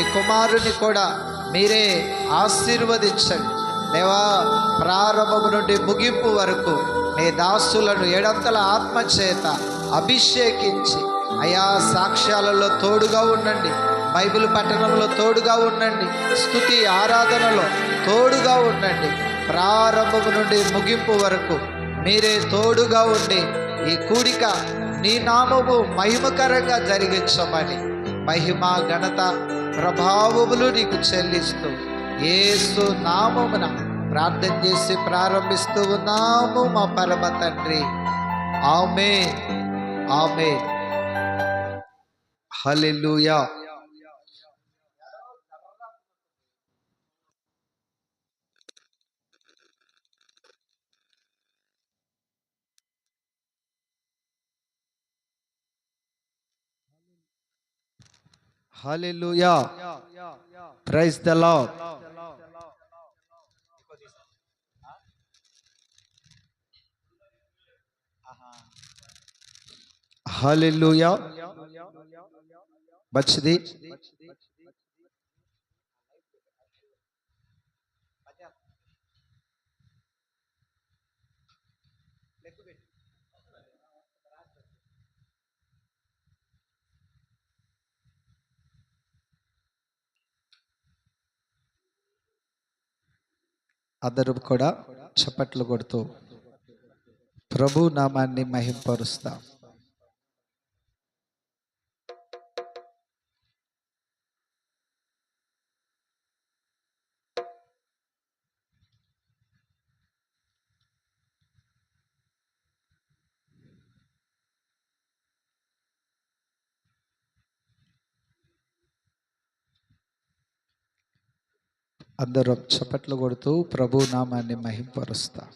మీ కుమారుని కూడా మీరే ఆశీర్వదించండి. దేవా ప్రారంభం నుండి ముగింపు వరకు మీ దాసులను ఎడంతల ఆత్మచేత అభిషేకించి అయా సాక్ష్యాలలో తోడుగా ఉండండి. బైబిల్ పట్టణంలో తోడుగా ఉండండి. స్థుతి ఆరాధనలో తోడుగా ఉండండి. ప్రారంభం నుండి ముగింపు వరకు మీరే తోడుగా ఉండి ఈ కూడిక నీ నామము మహిమకరంగా జరిగించమని. మహిమ ఘనత ప్రభావములు నీకు చెల్లిస్తూ ఏసు నామమున ప్రార్థన చేసి ప్రారంభిస్తూ ఉన్నాము మా పరమ తండ్రి. ఆమె ఆమె hallelujah praise the Lord hallelujah बच दी అందరూ కూడా చప్పట్లు కొడుతూ ప్రభు నామాన్ని మహింపరుస్తాం. అందరూ చప్పట్లు కొడుతూ ప్రభు నామాన్ని మహింపరుస్తా.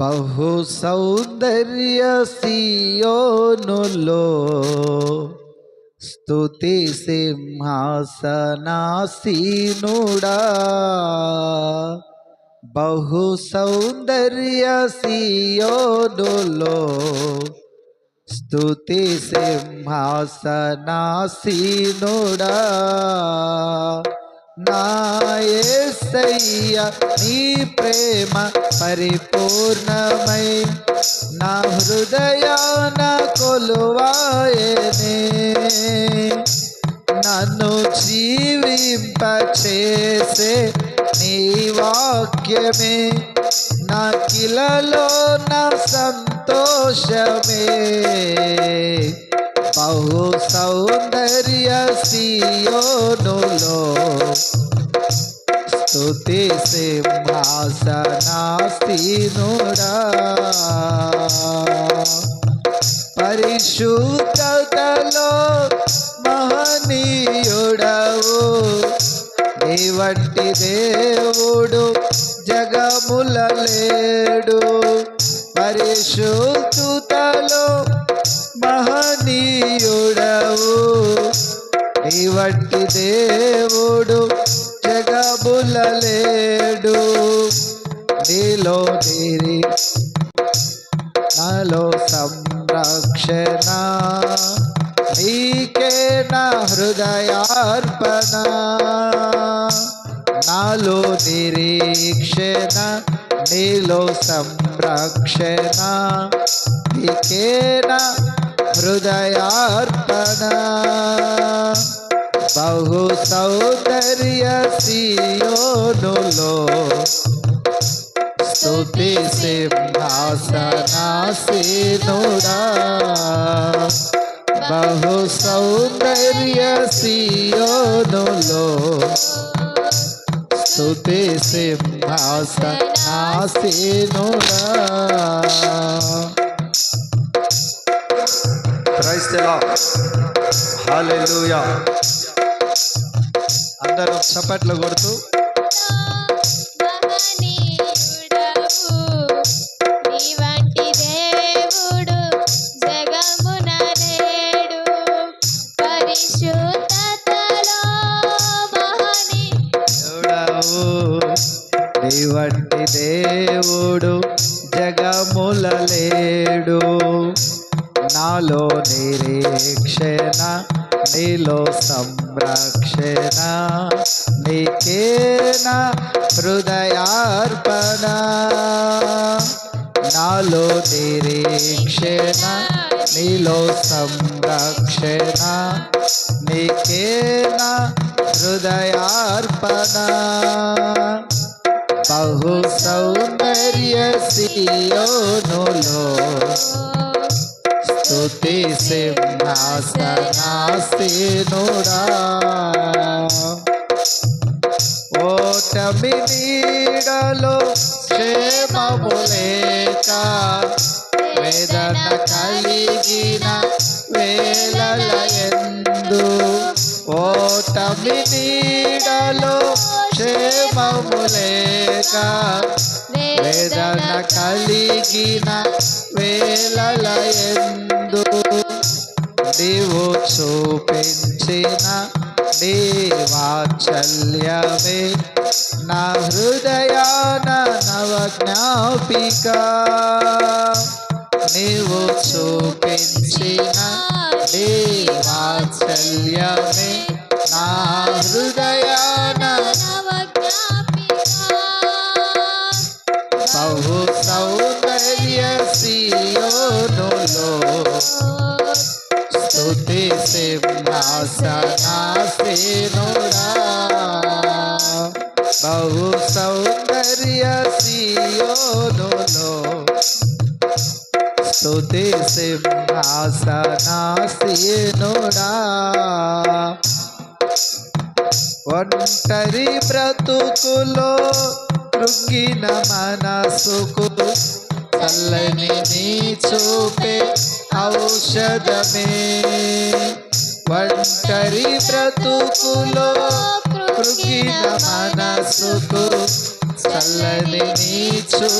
బహు సౌందర్య సియోనులో స్తుతి సింహాసనాసీనుడా. బహు సౌందర్య సియోనులో స్తుతి సింహాసనాసీనుడా. నా నీ ప్రేమ పరిపూర్ణమై నా హృదయాన కొలువాయనే. నన్ను జీవింపచేసే నీ వాక్యమే. నా కిలలో నా సంత సంతోషమే. బహు సౌందర్య సియోనులో. స్తుతి సింహాసనాసీనుడా పరిశుద్ధతలో మహనీయుడవు. నీ వంటి దేవుడు జగముల లేడు. పరిశుద్ధుతలో మహనీయుడవు. నీ వంటి దేవుడు జగబులలేడు. నీలో నీరి నాలో సంరక్షణ. నీకే నా హృదయార్పణ. నాలో నిరీక్షణ. నీలో సంరక్షణ నీకే నా హృదయార్పణ బహు సౌందర్య సియోనులో స్తుతి సింహాసనాసీనుడా బహు సౌందర్య సియోనులో స్తుతి సింహాసనాసీనుడా అందరూ చప్పట్లు కొడుతూ వంటి దేవుడు జగముల లేడు నాలో నిరీక్షణ నీలో సంరక్షణ నీకేన హృదయార్పణ. నాలో నిరీక్షణ నీలో సంరక్షణ నీకేన హృదయార్పణ. బహు సౌందర్య సియోనులో. స్తుతి సింహాసనాసీనుడా. ఓటమి నీడలో క్షేమము వేదన కలిగిన వేళల ఎందు. ఓటమి నీడలో క్షేమము లేక వేదన కలిగిన వేళల ఎందు నీవు చూపించిన నీ వాత్సల్యమే నా హృదయాన నవ జ్ఞాపిక నీవు చూపించిన నీ వాత్సల్యమే నా హృదయాన స్తుతి సింహాసనాసీనుడా బహు సౌందర్య సియోనులో స్తుతి సింహాసనాసీనుడా ఒంటరి బ్రతుకులో కృంగిన మనసుకు చల్లని నీ చూపే ఔషధమే. ఒంటరి బ్రతుకులో కృంగిన మనసుకు చల్లని నీ చూ